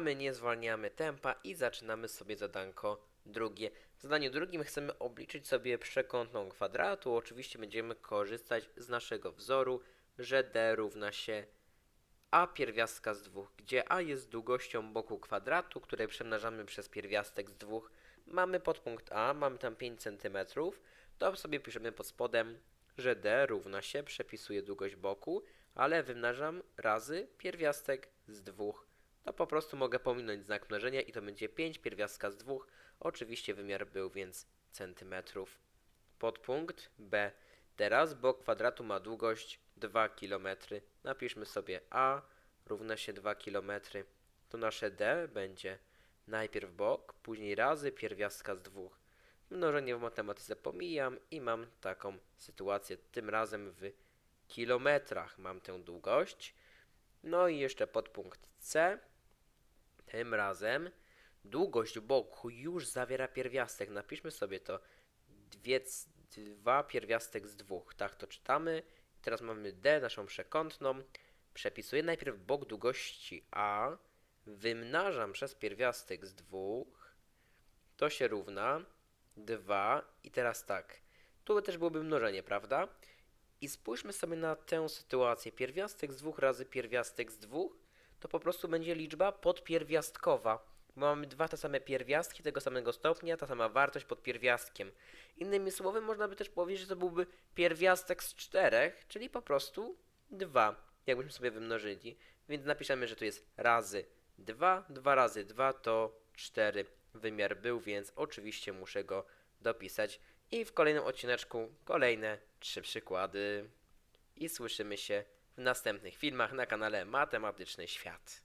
my nie zwalniamy tempa i zaczynamy sobie zadanko drugie. W zadaniu drugim chcemy obliczyć sobie przekątną kwadratu. Oczywiście będziemy korzystać z naszego wzoru, że d równa się a pierwiastka z dwóch, gdzie a jest długością boku kwadratu, które przemnażamy przez pierwiastek z dwóch. Mamy podpunkt a, mamy tam 5 cm, to sobie piszemy pod spodem, że d równa się, przepisuję długość boku, ale wymnażam razy pierwiastek z dwóch. To po prostu mogę pominąć znak mnożenia i to będzie 5 pierwiastka z dwóch. Oczywiście wymiar był więc centymetrów. Podpunkt b. Teraz bok kwadratu ma długość 2 km. Napiszmy sobie a równa się 2 km. To nasze d będzie najpierw bok, później razy pierwiastka z dwóch. Mnożenie w matematyce pomijam i mam taką sytuację. Tym razem w kilometrach mam tę długość. No i jeszcze podpunkt C. Tym razem długość boku już zawiera pierwiastek. Napiszmy sobie to. Dwie, dwa pierwiastek z dwóch. Tak to czytamy. Teraz mamy D, naszą przekątną. Przepisuję najpierw bok długości A. Wymnażam przez pierwiastek z dwóch. To się równa 2. I teraz tak. Tu też byłoby mnożenie, prawda? I spójrzmy sobie na tę sytuację. Pierwiastek z dwóch razy pierwiastek z dwóch to po prostu będzie liczba podpierwiastkowa. Bo mamy dwa te same pierwiastki tego samego stopnia, ta sama wartość pod pierwiastkiem. Innymi słowy, można by też powiedzieć, że to byłby pierwiastek z czterech, czyli po prostu 2, jakbyśmy sobie wymnożyli. Więc napiszemy, że tu jest razy 2, 2 razy 2 to 4 wymiar był, więc oczywiście muszę go dopisać. I w kolejnym odcineczku kolejne trzy przykłady. I słyszymy się w następnych filmach na kanale Matematyczny Świat.